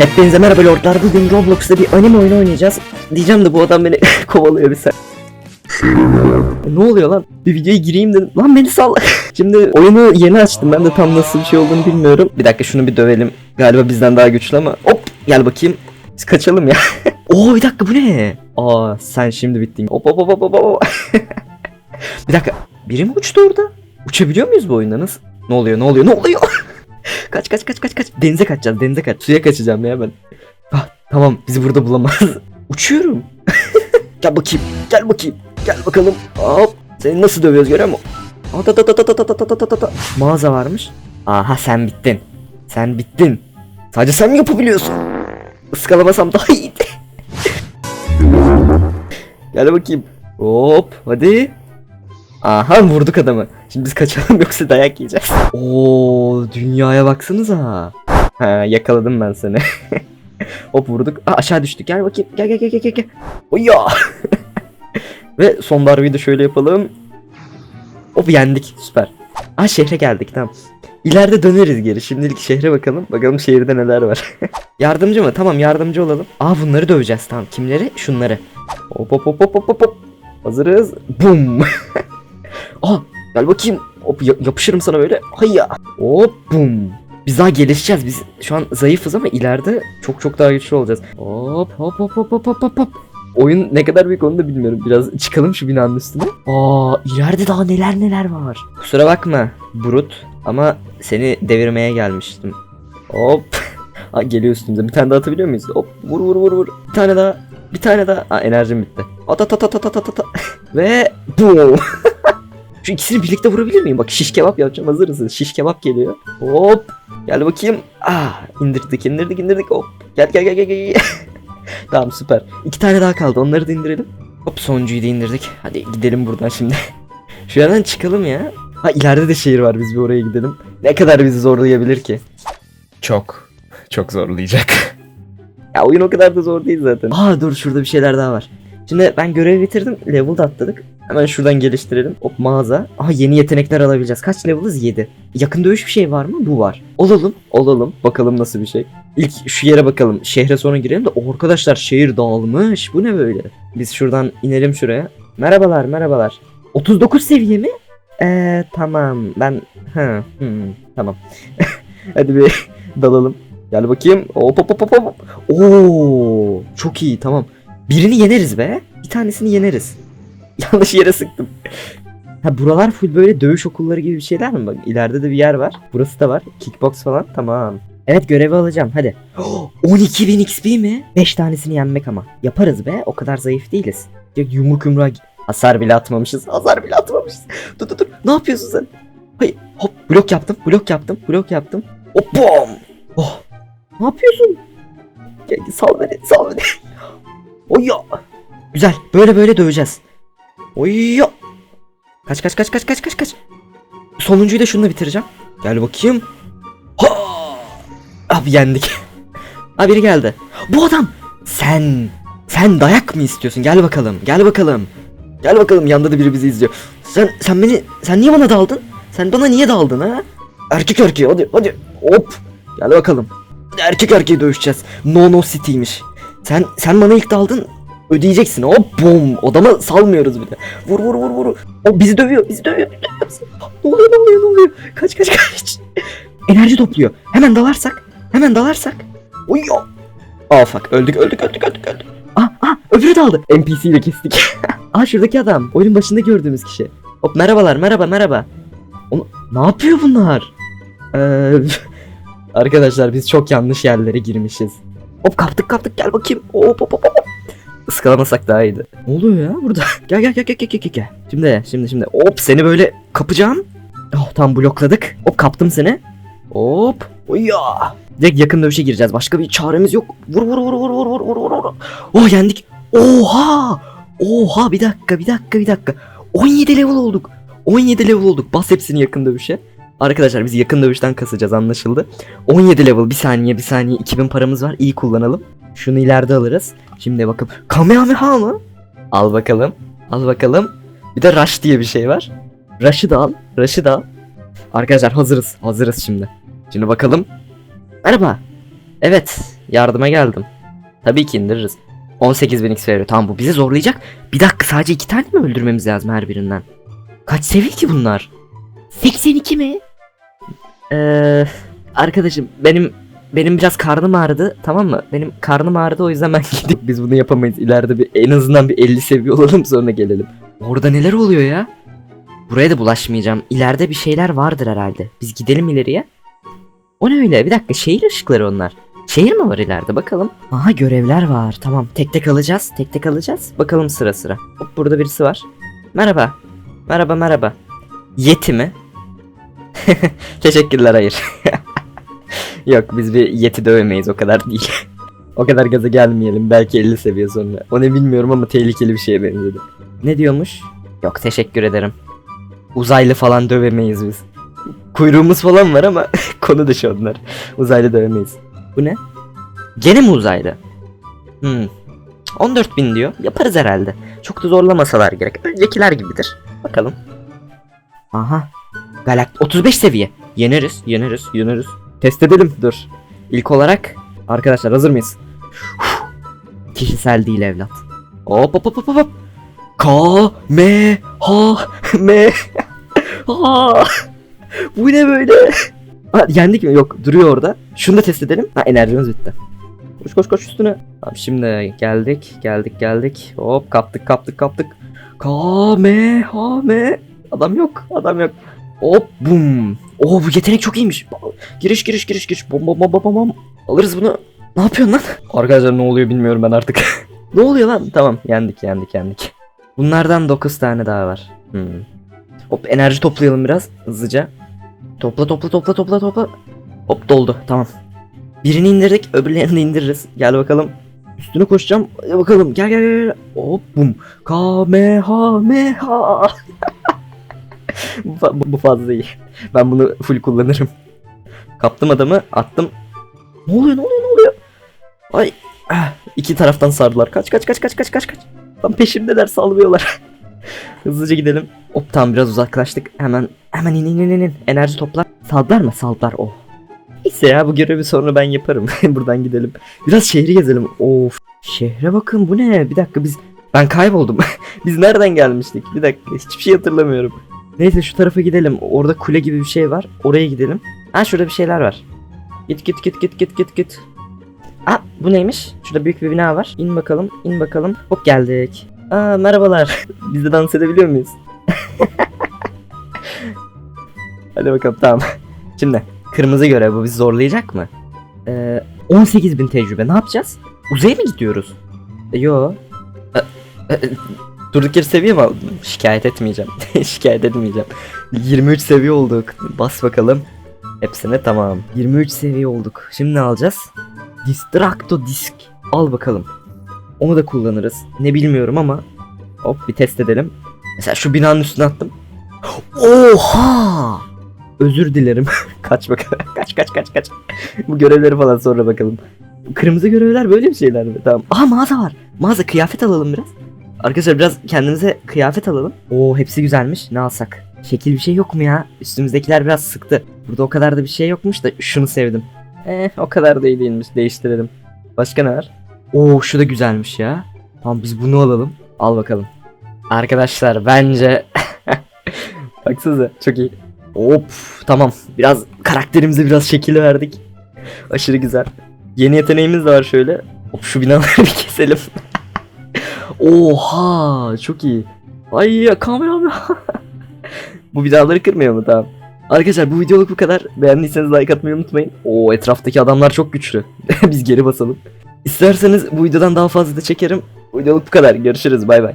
Hepinize merhaba lordlar. Bugün Roblox'ta bir anime oyunu oynayacağız. Diyeceğim de bu adam beni kovalıyor bir sen. ne oluyor lan? Bir videoya gireyim dedim. Lan beni sal. Şimdi oyunu yeni açtım. Ben de tam nasıl bir şey olduğunu bilmiyorum. Bir dakika şunu bir dövelim. Galiba bizden daha güçlü ama. Hop gel bakayım. Biz kaçalım ya. Oo bir dakika bu ne? Aa sen şimdi bittin. Hop hop hop hop hop. bir dakika. Biri mi uçtu orada? Uçabiliyor muyuz bu oyunda nasıl? Ne oluyor ne oluyor ne oluyor? kaç kaç kaç kaç kaç. Denize kaçacağız denize kaç. Suya kaçacağım ya ben. Ah, tamam bizi burada bulamaz. Uçuyorum. gel bakayım. Gel bakayım. Gel bakalım. Hop. Seni nasıl dövüyoruz görüyor musun? Mağaza varmış. Aha sen bittin. Sen bittin. Sadece sen mi yapabiliyorsun? Iskalamasam daha iyiydi. Gel bakayım. Hop hadi. Aha vurduk adamı. Şimdi biz kaçalım yoksa dayak yiyeceğiz. Oo dünyaya baksanıza. Ha yakaladım ben seni. Hop vurduk. Aa, aşağı düştük. Gel bakayım. Gel gel gel gel gel. Oya. Ve son darbeyi de şöyle yapalım. Hop yendik. Süper. Aa şehre geldik tamam. İleride döneriz geri. Şimdilik şehre bakalım. Bakalım şehirde neler var. yardımcı mı? Tamam yardımcı olalım. Aa bunları döveceğiz tamam. Kimleri? Şunları. Hop hop hop hop hop, hop. Hazırız. Bum. Aa gel bakayım. Hop ya- yapışırım sana böyle. Hayya. Hop bum. Biz daha gelişeceğiz. Biz şu an zayıfız ama ileride çok çok daha güçlü olacağız. Hop hop hop hop hop hop hop. Oyun ne kadar büyük onu da bilmiyorum. Biraz çıkalım şu binanın üstüne. Aa ileride daha neler neler var. Kusura bakma Brut ama seni devirmeye gelmiştim. Hop. Aa, geliyor üstümüze. Bir tane daha atabiliyor muyuz? Hop vur vur vur vur. Bir tane daha. Bir tane daha. Aa enerjim bitti. At at at at at at. at. Ve boom. Şu ikisini birlikte vurabilir miyim? Bak şiş kebap yapacağım hazır mısın? Şiş kebap geliyor. Hop. Gel bakayım. Ah indirdik indirdik indirdik hop. Gel gel gel gel gel. tamam süper. İki tane daha kaldı onları da indirelim. Hop sonuncuyu da indirdik. Hadi gidelim buradan şimdi. Şu yerden çıkalım ya. Ha ileride de şehir var biz bir oraya gidelim. Ne kadar bizi zorlayabilir ki? Çok. Çok zorlayacak. Ya oyun o kadar da zor değil zaten. Aa dur şurada bir şeyler daha var. Şimdi ben görevi bitirdim. Level atladık. Hemen şuradan geliştirelim. Hop mağaza. Aha yeni yetenekler alabileceğiz. Kaç level'ız? 7. Yakın dövüş bir şey var mı? Bu var. Olalım. Olalım. Bakalım nasıl bir şey. İlk şu yere bakalım. Şehre sonra girelim de o arkadaşlar şehir dağılmış. Bu ne böyle? Biz şuradan inelim şuraya. Merhabalar merhabalar. 39 seviye mi? Eee tamam. Ben hı, hı, tamam. Hadi bir dalalım. Gel bakayım. Hop hop hop hop. Oo, çok iyi tamam. Birini yeneriz be. Bir tanesini yeneriz. Yanlış yere sıktım. Ha buralar full böyle dövüş okulları gibi bir şeyler mi? Bak ileride de bir yer var. Burası da var. Kickbox falan. Tamam. Evet görevi alacağım hadi. 12.000 XP mi? 5 tanesini yenmek ama. Yaparız be. O kadar zayıf değiliz. Ya Yumruk yumruğa Hasar bile atmamışız. Hasar bile atmamışız. Dur dur dur. Ne yapıyorsun sen? Hayır. Hop blok yaptım. Blok yaptım. Blok yaptım. Hop. Oh. Ne yapıyorsun? Gel, sal beni. Sal beni. Oya. Güzel. Böyle böyle döveceğiz. Oya. Kaç kaç kaç kaç kaç kaç kaç. Sonuncuyu da şununla bitireceğim. Gel bakayım. Ha! Abi yendik. Abi biri geldi. Bu adam. Sen. Sen dayak mı istiyorsun? Gel bakalım. Gel bakalım. Gel bakalım yanında da biri bizi izliyor. Sen sen beni sen niye bana daldın? Sen bana niye daldın ha? Erkek erkeğe hadi hadi. Hop. Gel bakalım. Erkek erkeğe dövüşeceğiz. No no city'ymiş. Sen sen bana ilk daldın. Ödeyeceksin. Hop bum. Odama salmıyoruz bir de. Vur vur vur vur. O bizi dövüyor. Bizi dövüyor. Ne oluyor ne oluyor ne oluyor? Kaç kaç kaç. Enerji topluyor. Hemen dalarsak. Hemen dalarsak. Uyuyor. Aa fuck. Öldük öldük öldük öldük öldük. Aa, aa öbürü daldı. NPC ile kestik. aa şuradaki adam. Oyunun başında gördüğümüz kişi. Hop merhabalar merhaba merhaba. Onu, ne yapıyor bunlar? Ee, arkadaşlar biz çok yanlış yerlere girmişiz. Hop kaptık kaptık gel bakayım. Hop hop hop hop. Iskalamasak daha iyiydi. Ne oluyor ya burada? Gel gel gel gel gel gel gel. Şimdi şimdi şimdi. Hop seni böyle kapacağım. Oh tam blokladık. Hop kaptım seni. Hop. Oya. Direkt yakın dövüşe gireceğiz. Başka bir çaremiz yok. Vur vur vur vur vur vur vur. vur. Oh yendik. Oha. Oha bir dakika bir dakika bir dakika. 17 level olduk. 17 level olduk. Bas hepsini yakın dövüşe. Arkadaşlar biz yakın dövüşten kasacağız anlaşıldı. 17 level bir saniye bir saniye 2000 paramız var iyi kullanalım. Şunu ileride alırız. Şimdi bakıp Kamehameha mı? Al bakalım. Al bakalım. Bir de Rush diye bir şey var. Rush'ı da al. Rush'ı da al. Arkadaşlar hazırız. Hazırız şimdi. Şimdi bakalım. Merhaba. Evet. Yardıma geldim. Tabii ki indiririz. 18.000 XP veriyor. Tamam bu bizi zorlayacak. Bir dakika sadece iki tane mi öldürmemiz lazım her birinden? Kaç seviye ki bunlar? 82 mi? Eee arkadaşım benim benim biraz karnım ağrıdı tamam mı? Benim karnım ağrıdı o yüzden ben gidip biz bunu yapamayız. İleride bir en azından bir 50 seviye olalım sonra gelelim. Orada neler oluyor ya? Buraya da bulaşmayacağım. İleride bir şeyler vardır herhalde. Biz gidelim ileriye. O ne öyle? Bir dakika şehir ışıkları onlar. Şehir mi var ileride bakalım. Aha görevler var. Tamam tek tek alacağız. Tek tek alacağız. Bakalım sıra sıra. Hop burada birisi var. Merhaba. Merhaba merhaba. Yeti mi? Teşekkürler hayır. Yok biz bir yeti dövemeyiz o kadar değil. o kadar gaza gelmeyelim belki 50 seviye sonra. O ne bilmiyorum ama tehlikeli bir şeye benzedi. Ne diyormuş? Yok teşekkür ederim. Uzaylı falan dövemeyiz biz. Kuyruğumuz falan var ama konu dışı onlar. Uzaylı dövemeyiz. Bu ne? Gene mi uzaylı? Hmm. 14 bin diyor. Yaparız herhalde. Çok da zorlamasalar gerek. Öncekiler gibidir. Bakalım. Aha. Galakt 35 seviye. Yeneriz, yeneriz, yeneriz. Test edelim. Dur. İlk olarak arkadaşlar hazır mıyız? Kişisel değil evlat. Hop hop hop hop hop. K M H M Ha. Bu ne böyle? Ha, yendik mi? Yok duruyor orada. Şunu da test edelim. Ha enerjimiz bitti. Koş koş koş üstüne. Tamam şimdi geldik geldik geldik. Hop kaptık kaptık kaptık. K M H M Adam yok adam yok. Hop bum. Oo bu yetenek çok iyiymiş. Giriş giriş giriş giriş. Bom bom bom bom bom. Alırız bunu. Ne yapıyorsun lan? Arkadaşlar ne oluyor bilmiyorum ben artık. ne oluyor lan? Tamam yendik yendik yendik. Bunlardan 9 tane daha var. Hmm. Hop enerji toplayalım biraz hızlıca. Topla topla topla topla topla. Hop doldu tamam. Birini indirdik öbürlerini de indiririz. Gel bakalım. Üstüne koşacağım. Bakalım gel gel gel. Hop bum. Kamehameha. bu, bu, fazla iyi. Ben bunu full kullanırım. Kaptım adamı attım. Ne oluyor ne oluyor ne oluyor? Ay. Ah, iki taraftan sardılar. Kaç kaç kaç kaç kaç kaç kaç. Tam peşimdeler salmıyorlar. Hızlıca gidelim. Hop tamam biraz uzaklaştık. Hemen hemen in in in in. Enerji topla. Saldılar mı? Saldılar. Oh. Neyse ya bu görevi sonra ben yaparım. Buradan gidelim. Biraz şehri gezelim. Of. Şehre bakın bu ne? Bir dakika biz ben kayboldum. biz nereden gelmiştik? Bir dakika hiçbir şey hatırlamıyorum. Neyse şu tarafa gidelim. Orada kule gibi bir şey var. Oraya gidelim. Ha şurada bir şeyler var. Git git git git git git git. Aa bu neymiş? Şurada büyük bir bina var. İn bakalım, in bakalım. Hop geldik. Aa merhabalar. Biz de dans edebiliyor muyuz? Hadi bakalım tamam. Şimdi kırmızı görev bu bizi zorlayacak mı? Ee, 18.000 tecrübe ne yapacağız? Uzaya mı gidiyoruz? E, yo. E, e, durduk yere seviye mi aldın? Şikayet etmeyeceğim. Şikayet etmeyeceğim. 23 seviye olduk. Bas bakalım. Hepsine tamam. 23 seviye olduk. Şimdi ne alacağız? Distracto disk. Al bakalım. Onu da kullanırız. Ne bilmiyorum ama. Hop bir test edelim. Mesela şu binanın üstüne attım. Oha! Özür dilerim. kaç bakalım. kaç kaç kaç kaç. Bu görevleri falan sonra bakalım. Kırmızı görevler böyle bir şeyler mi? Tamam. Aa mağaza var. Mağaza kıyafet alalım biraz. Arkadaşlar biraz kendimize kıyafet alalım. Oo hepsi güzelmiş. Ne alsak? Şekil bir şey yok mu ya? Üstümüzdekiler biraz sıktı. Burada o kadar da bir şey yokmuş da şunu sevdim. Eh o kadar da iyi değilmiş. Değiştirelim. Başka ne var? Oo şu da güzelmiş ya. Tamam biz bunu alalım. Al bakalım. Arkadaşlar bence Baksanıza çok iyi. Hop tamam. Biraz karakterimize biraz şekil verdik. Aşırı güzel. Yeni yeteneğimiz de var şöyle. Hop şu binaları bir keselim. Oha çok iyi. Ay ya kamera Bu binaları kırmıyor mu tamam. Arkadaşlar bu videoluk bu kadar. Beğendiyseniz like atmayı unutmayın. Oo etraftaki adamlar çok güçlü. Biz geri basalım. İsterseniz bu videodan daha fazla da çekerim. Videoluk bu kadar. Görüşürüz bay bay.